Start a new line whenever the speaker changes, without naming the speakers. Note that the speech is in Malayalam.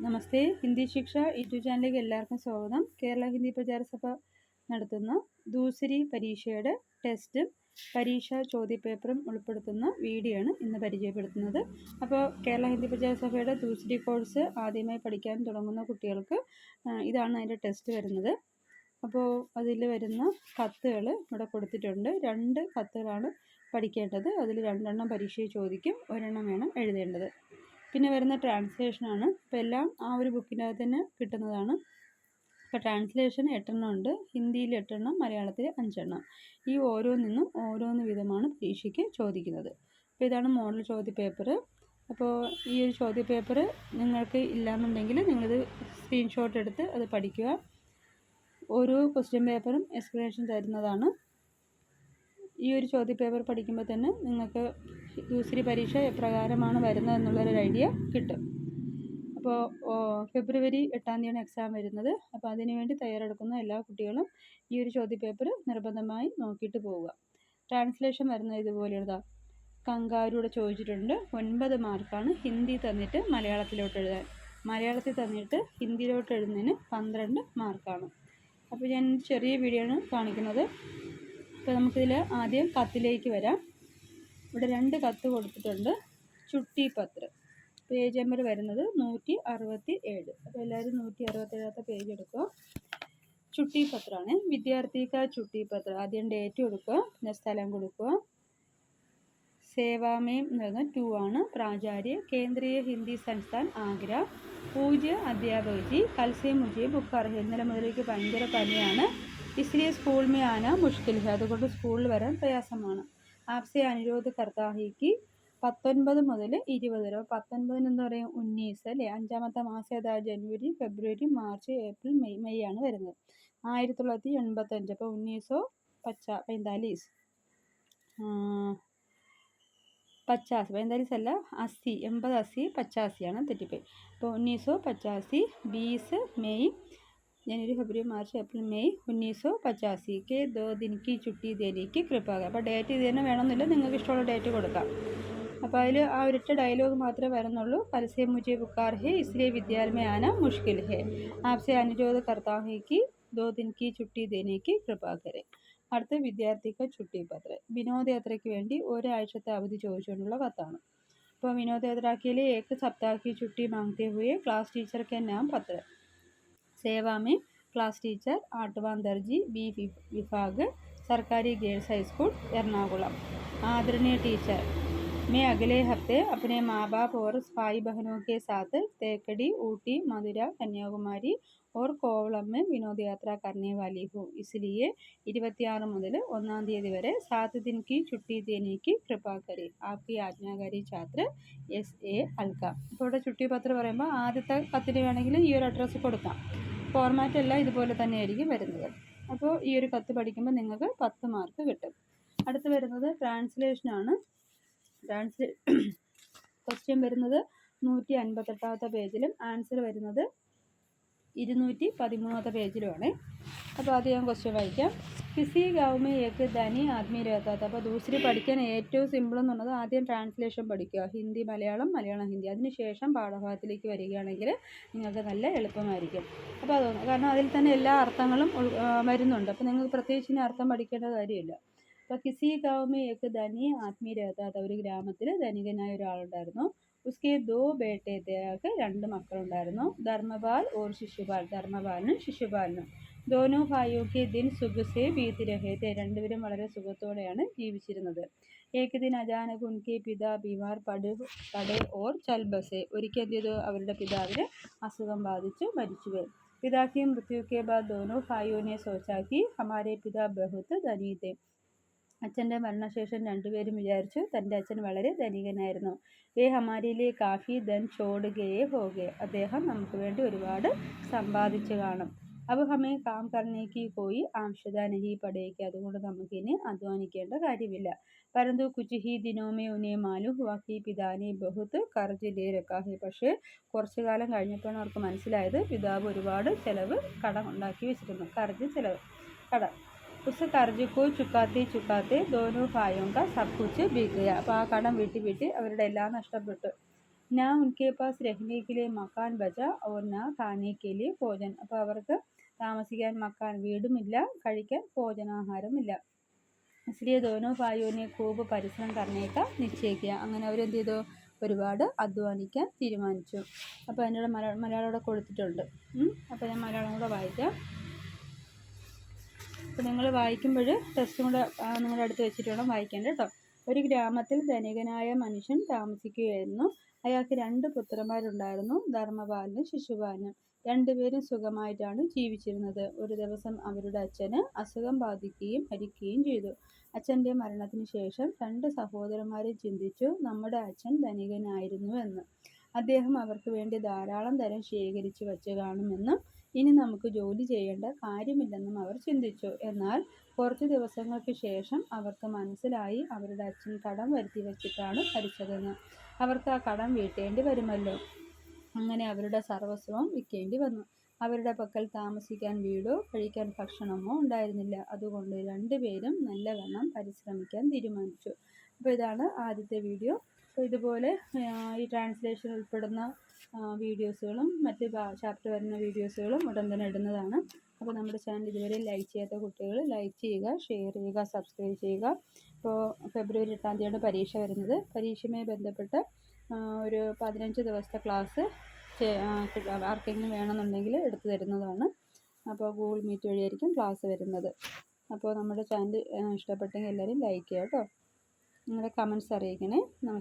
നമസ്തേ. ഹിന്ദി ശിക്ഷ യൂട്യൂബ് ചാനലിലേക്ക് എല്ലാവർക്കും സ്വാഗതം. കേരള ഹിന്ദി പ്രചാര പ്രചാരസഭ നടത്തുന്ന ദൂസരി പരീക്ഷയുടെ ടെസ്റ്റും പരീക്ഷാ ചോദ്യപേപ്പറും ഉൾപ്പെടുത്തുന്ന വീഡിയോ ആണ് ഇന്ന് പരിചയപ്പെടുത്തുന്നത്. അപ്പോൾ കേരള ഹിന്ദി പ്രചാര പ്രചാരസഭയുടെ ദൂസരി കോഴ്സ് ആദ്യമായി പഠിക്കാൻ തുടങ്ങുന്ന കുട്ടികൾക്ക് ഇതാണ് അതിന്റെ ടെസ്റ്റ് വരുന്നത്. അപ്പോൾ അതിൽ വരുന്ന കത്തുകൾ ഇവിടെ കൊടുത്തിട്ടുണ്ട്. രണ്ട് കത്തുകളാണ് പഠിക്കേണ്ടത്. അതിൽ രണ്ടെണ്ണം പരീക്ഷയിൽ ചോദിക്കും. ഒരെണ്ണം വേണം എഴുതേണ്ടത്. പിന്നെ വരുന്ന ട്രാൻസ്ലേഷനാണ് അപ്പോൾ എല്ലാം ആ ഒരു ബുക്കിനകത്ത് തന്നെ കിട്ടുന്നതാണ്. ഇപ്പോൾ ട്രാൻസ്ലേഷൻ എട്ടെണ്ണം ഉണ്ട്. ഹിന്ദിയിൽ എട്ടെണ്ണം മലയാളത്തിൽ അഞ്ചെണ്ണം. ഈ ഓരോന്നിന്നും ഓരോന്ന് വിധമാണ് പരീക്ഷയ്ക്ക് ചോദിക്കുന്നത്. അപ്പോൾ ഇതാണ് മോഡൽ ചോദ്യ പേപ്പർ അപ്പോൾ ഈ ഒരു ചോദ്യ പേപ്പർ നിങ്ങൾക്ക് ഇല്ലാന്നുണ്ടെങ്കിൽ നിങ്ങളിത് സ്ക്രീൻഷോട്ട് എടുത്ത് അത് പഠിക്കുക. ഓരോ ക്വസ്റ്റ്യൻ പേപ്പറും എക്സ്പ്ലനേഷൻ തരുന്നതാണ്. ഈ ഒരു ചോദ്യ പേപ്പർ പഠിക്കുമ്പോൾ തന്നെ നിങ്ങൾക്ക് യൂസരി പരീക്ഷ എപ്രകാരമാണ് വരുന്നത് എന്നുള്ളൊരു ഐഡിയ കിട്ടും. അപ്പോൾ ഫെബ്രുവരി എട്ടാം തീയതിയാണ് എക്സാം വരുന്നത്. അപ്പോൾ അതിനു വേണ്ടി തയ്യാറെടുക്കുന്ന എല്ലാ കുട്ടികളും ഈ ഒരു ചോദ്യപേപ്പർ നിർബന്ധമായി നോക്കിയിട്ട് പോവുക. ട്രാൻസ്ലേഷൻ വരുന്നത് ഇതുപോലെ കങ്കാരൂടെ ചോദിച്ചിട്ടുണ്ട്. ഒൻപത് മാർക്കാണ് ഹിന്ദി തന്നിട്ട് മലയാളത്തിലോട്ട് എഴുതാൻ. മലയാളത്തിൽ തന്നിട്ട് ഹിന്ദിയിലോട്ട് എഴുതുന്നതിന് പന്ത്രണ്ട് മാർക്കാണ്. അപ്പോൾ ഞാൻ ചെറിയ വീഡിയോ ആണ് കാണിക്കുന്നത്. അപ്പോൾ നമുക്കിതിൽ ആദ്യം പത്തിലേക്ക് വരാം. ഇവിടെ രണ്ട് കത്ത് കൊടുത്തിട്ടുണ്ട്. ചുട്ടി പത്ര. പേജ് നമ്പർ വരുന്നത് നൂറ്റി അറുപത്തി ഏഴ് അപ്പോൾ എല്ലാവരും നൂറ്റി അറുപത്തി ഏഴാത്ത പേജ് എടുക്കുക. ചുട്ടി പത്രമാണ്. വിദ്യാർത്ഥിക്ക് ചുട്ടി പത്രം ആദ്യം ഡേറ്റ് കൊടുക്കുക. പിന്നെ സ്ഥലം കൊടുക്കുക. സേവാമയം പറയുന്നത് ടു ആണ്. പ്രാചാര്യ കേന്ദ്രീയ ഹിന്ദി സംസ്ഥാൻ ആഗ്ര. പൂജ്യ അധ്യാപക ജി കൽസെ മുജെ ബുക്കാർ. ഹെ ഇന്നലെ മുതലേക്ക് ഭയങ്കര പനിയാണ്. ഇസ്ലിയെ സ്കൂൾ മേ ആന മുഷ്കിൽ. അതുകൊണ്ട് സ്കൂളിൽ വരാൻ പ്രയാസമാണ്. ആപ്സെ അനുരോധ കർത്താഹിക്ക് പത്തൊൻപത് മുതൽ ഇരുപത് വരെ. പത്തൊൻപതിന് എന്താ പറയുക ഉന്നീസ് അല്ലേ? അഞ്ചാമത്തെ മാസം ഏതാ? ജനുവരി ഫെബ്രുവരി മാർച്ച് ഏപ്രിൽ മെയ് മെയ് ആണ് വരുന്നത്. ആയിരത്തി തൊള്ളായിരത്തി എൺപത്തഞ്ച് അപ്പോൾ ഉന്നീസോ പച്ച പൈന്താലീസ് പച്ചാസ്. പൈന്താലീസ് അല്ല അസി. എൺപത് അസി പച്ചാസിയാണ് തെറ്റിപ്പോയി. അപ്പോൾ ഉന്നീസോ പച്ചാസി ബീസ് മെയ് यानी फरवरी मार्च ഏപ്രിൽ മെയ് ഉന്നീസോ പച്ചാസിക്ക് ദോ ദിനിക്ക് ചുട്ടി ദേനിക്ക് കൃപ്പാക. അപ്പോൾ ഡേറ്റ് ഇത് തന്നെ വേണമെന്നില്ല. നിങ്ങൾക്ക് ഇഷ്ടമുള്ള ഡേറ്റ് കൊടുക്കാം. അപ്പോൾ അതിൽ ആ ഒരൊറ്റ ഡയലോഗ് മാത്രമേ വരുന്നുള്ളൂ. പരസ്യം മുജെ ബുക്കാർ ഹെ ഇസ്ലേ വിദ്യാലയമേ ആന മുഷ്കിൽ ഹെ. ആപ്സെ അനുരോധ കർത്താഹിക്ക് ദോ ദിനിക്ക് ചുട്ടി ദേനിക്ക് കൃപാകരെ അടുത്ത വിദ്യാർത്ഥിക്ക് ചുട്ടി പത്ര. വിനോദയാത്രയ്ക്ക് വേണ്ടി ഒരാഴ്ചത്തെ അവധി ചോദിച്ചുകൊണ്ടുള്ള കത്താണ്. അപ്പോൾ വിനോദയാത്ര के लिए एक सप्ताह की छुट्टी मांगते हुए क्लास टीचर के नाम पत्र सेवा में क्लास टीचर आठवां दर्जी बी वि- विभाग सरकारी गर्ल्स हाई स्कूल एर्नाकुलम आदरणीय टीचर मैं अगले हफ्ते अपने माँ बाप और भाई बहनों के साथ तेकड़ी ऊटी मथुरा कन्याकुमारी और कोवलम में विनोद यात्रा करने वाली हूँ इसलिए ഇരുപത്തിയാറ് മുതൽ ഒന്നാം തീയതി വരെ സാത്ത് ദിൻ की छुट्टी देने की कृपा करें आपकी ആജ്ഞാകാരി ഛാത്ര എസ് എ അൽക്ക ഇപ്പോൾ ഇവിടെ ചുട്ടി പത്രം പറയുമ്പോൾ ആദ്യത്തെ കത്തിന് വേണമെങ്കിൽ ഈ ഒരു അഡ്രസ്സ് കൊടുക്കാം ഫോർമാറ്റ് എല്ലാം ഇതുപോലെ തന്നെയായിരിക്കും വരുന്നത്. അപ്പോൾ ഈ ഒരു കത്ത് പഠിക്കുമ്പോൾ നിങ്ങൾക്ക് പത്ത് മാർക്ക് കിട്ടും. അടുത്ത് വരുന്നത് ട്രാൻസ്ലേഷനാണ് ട്രാൻസ്ലേ ക്വസ്റ്റ്യൻ വരുന്നത് നൂറ്റി അൻപത്തെട്ടാമത്തെ പേജിലും ആൻസർ വരുന്നത് ഇരുന്നൂറ്റി പതിമൂന്നാമത്തെ പേജിലുമാണ് അപ്പോൾ അത് ഞാൻ ക്വസ്റ്റ്യൻ വായിക്കാം. കിസി ഗാവ് മേ ഏക്ക് ധനി ആദ്മി രേഖാത്ത അപ്പോൾ ദൂസരി പഠിക്കാൻ ഏറ്റവും സിമ്പിൾ എന്നുള്ളത് ആദ്യം ട്രാൻസ്ലേഷൻ പഠിക്കുക. ഹിന്ദി മലയാളം മലയാളം ഹിന്ദി. അതിനുശേഷം പാഠഭാഗത്തിലേക്ക് വരികയാണെങ്കിൽ നിങ്ങൾക്ക് നല്ല എളുപ്പമായിരിക്കും. അപ്പോൾ അത് കാരണം അതിൽ തന്നെ എല്ലാ അർത്ഥങ്ങളും വരുന്നുണ്ട്. അപ്പോൾ നിങ്ങൾക്ക് പ്രത്യേകിച്ച് ഇനി അർത്ഥം പഠിക്കേണ്ട കാര്യമില്ല. അപ്പോൾ കിസി ഗാവ് മേ ഏക്ക് ധനി ആത്മീയ രേഖാത്ത ഒരു ഗ്രാമത്തിൽ ധനികനായ ഒരാളുണ്ടായിരുന്നു. ഉസ്കെ ദോ ബേട്ടെ തേക്ക് രണ്ട് മക്കളുണ്ടായിരുന്നു. ധർമ്മപാൽ ഓർ ശിശുപാൽ. ധർമ്മപാലിനും ശിശുപാലിനും. ദോനോ ഭായിയൊക്കെ ദിൻ സുഖസേ ബീതി രഹേത്തെ രണ്ടുപേരും വളരെ സുഖത്തോടെയാണ് ജീവിച്ചിരുന്നത്. ഏക് ദിൻ അചാനക് ഉൻകെ പിതാ ബീമാർ പടു പടേ ഓർ ചൽ ബസെ. ഒരിക്കൽ എന്ത് ചെയ്തു അവരുടെ പിതാവിന് അസുഖം ബാധിച്ചു മരിച്ചുപോയി പിതാക്കി മൃത്യുക്കെ ബാദ് ദോനോ ഭായോനെ സോച്ചാക്കി ഹമാരെ പിതാ ബഹുത്ത് ധനീത്തെ അച്ഛന്റെ മരണശേഷം രണ്ടുപേരും വിചാരിച്ചു തന്റെ അച്ഛൻ വളരെ ധനികനായിരുന്നു. വേ ഹമാരിയിലെ കാഫി ധൻ ചോടുകയെ ഹോകെ. അദ്ദേഹം നമുക്ക് വേണ്ടി ഒരുപാട് സമ്പാദിച്ചു കാണും. അപ്പോൾ ഹമേ കാം കർണേക്ക് പോയി ആംശത നഹി പടേക്ക് അതുകൊണ്ട് നമുക്കിനി അധ്വാനിക്കേണ്ട കാര്യമില്ല പരന്തു കുച്ച് ഹി ദിനോമേ ഉനെ മാലു ഹുവാക്കി പിതാനെ ബഹുത്ത് കർജ് ലേ രക്കാഹെ പക്ഷേ കുറച്ചു കാലം കഴിഞ്ഞപ്പോഴാണ് അവർക്ക് മനസ്സിലായത് പിതാവ് ഒരുപാട് ചിലവ് കടം ഉണ്ടാക്കി വെച്ചിരുന്നു കർജ് ചിലവ് കടം ഉസ് കർജ് കോ ചുക്കാത്തെ ചുക്കാത്തെ ദോനോ ഭായോങ്ക സബ് കുച്ച് ബിഗ് ഗയ അപ്പോൾ ആ കടം വീട്ടി വീട്ടി അവരുടെ എല്ലാം നഷ്ടപ്പെട്ടു ना उनके पास रहने के लिए मकान बचा और ना खाने के लिए भोजन അപ്പോൾ അവർക്ക് താമസിക്കാൻ മക്കാൻ വീടുമില്ല കഴിക്കാൻ ഭോജനാഹാരമില്ല. സ്ത്രീ ധോനോ പായോനെ കൂപ് പരിശ്രമം കർണയിക്ക നിശ്ചയിക്കുക. അങ്ങനെ അവരെന്ത് ചെയ്തു? ഒരുപാട് അധ്വാനിക്കാൻ തീരുമാനിച്ചു. അപ്പോൾ അതിന്റെ മലയാളം മലയാളം കൂടെ കൊടുത്തിട്ടുണ്ട് അപ്പോൾ ഞാൻ മലയാളം കൂടെ വായിക്കാം. അപ്പോൾ നിങ്ങൾ വായിക്കുമ്പോൾ ടെസ്റ്റും കൂടെ നിങ്ങളുടെ അടുത്ത് വെച്ചിട്ട് വേണം വായിക്കേണ്ടത് കേട്ടോ. ഒരു ഗ്രാമത്തിൽ ധനികനായ മനുഷ്യൻ താമസിക്കുകയായിരുന്നു. അയാൾക്ക് രണ്ട് പുത്രന്മാരുണ്ടായിരുന്നു ധർമ്മപാലനും ശിശുപാലനും. രണ്ടുപേരും സുഖമായിട്ടാണ് ജീവിച്ചിരുന്നത്. ഒരു ദിവസം അവരുടെ അച്ഛന് അസുഖം ബാധിക്കുകയും മരിക്കുകയും ചെയ്തു. അച്ഛന്റെ മരണത്തിന് ശേഷം രണ്ട് സഹോദരന്മാരെ ചിന്തിച്ചു നമ്മുടെ അച്ഛൻ ധനികനായിരുന്നു എന്ന്. അദ്ദേഹം അവർക്ക് വേണ്ടി ധാരാളം തരം ശേഖരിച്ചു വച്ച് കാണുമെന്നും ഇനി നമുക്ക് ജോലി ചെയ്യേണ്ട കാര്യമില്ലെന്നും അവർ ചിന്തിച്ചു. എന്നാൽ കുറച്ച് ദിവസങ്ങൾക്ക് ശേഷം അവർക്ക് മനസ്സിലായി അവരുടെ അച്ഛൻ കടം വരുത്തി വെച്ചിട്ടാണ് മരിച്ചതെന്ന്. അവർക്ക് ആ കടം വീട്ടേണ്ടി വരുമല്ലോ. അങ്ങനെ അവരുടെ സർവസ്വം വിൽക്കേണ്ടി വന്നു. അവരുടെ പക്കൽ താമസിക്കാൻ വീടോ കഴിക്കാൻ ഭക്ഷണമോ ഉണ്ടായിരുന്നില്ല. അതുകൊണ്ട് രണ്ടുപേരും നല്ലവണ്ണം പരിശ്രമിക്കാൻ തീരുമാനിച്ചു. അപ്പോൾ ഇതാണ് ആദ്യത്തെ വീഡിയോ. അപ്പോൾ ഇതുപോലെ ഈ ട്രാൻസ്ലേഷൻ ഉൾപ്പെടുന്ന വീഡിയോസുകളും മറ്റ് ചാപ്റ്റർ വരുന്ന വീഡിയോസുകളും ഉടൻ തന്നെ ഇടുന്നതാണ്. അപ്പോൾ നമ്മുടെ ചാനൽ ഇതുവരെ ലൈക്ക് ചെയ്യാത്ത കുട്ടികൾ ലൈക്ക് ചെയ്യുക ഷെയർ ചെയ്യുക സബ്സ്ക്രൈബ് ചെയ്യുക. ഇപ്പോൾ ഫെബ്രുവരി എട്ടാം തീയതിയാണ് പരീക്ഷ വരുന്നത്. പരീക്ഷയുമായി ബന്ധപ്പെട്ട് ഒരു പതിനഞ്ച് ദിവസത്തെ ക്ലാസ് ആർക്കെങ്കിലും വേണമെന്നുണ്ടെങ്കിൽ എടുത്തു തരുന്നതാണ്. അപ്പോൾ ഗൂഗിൾ മീറ്റ് വഴിയായിരിക്കും ക്ലാസ് വരുന്നത്. അപ്പോൾ നമ്മുടെ ചാനൽ ഇഷ്ടപ്പെട്ടെങ്കിൽ എല്ലാവരും ലൈക്ക് ചെയ്യുക കേട്ടോ. നിങ്ങളുടെ കമൻസ് അറിയിക്കണേ. നമസ്തേ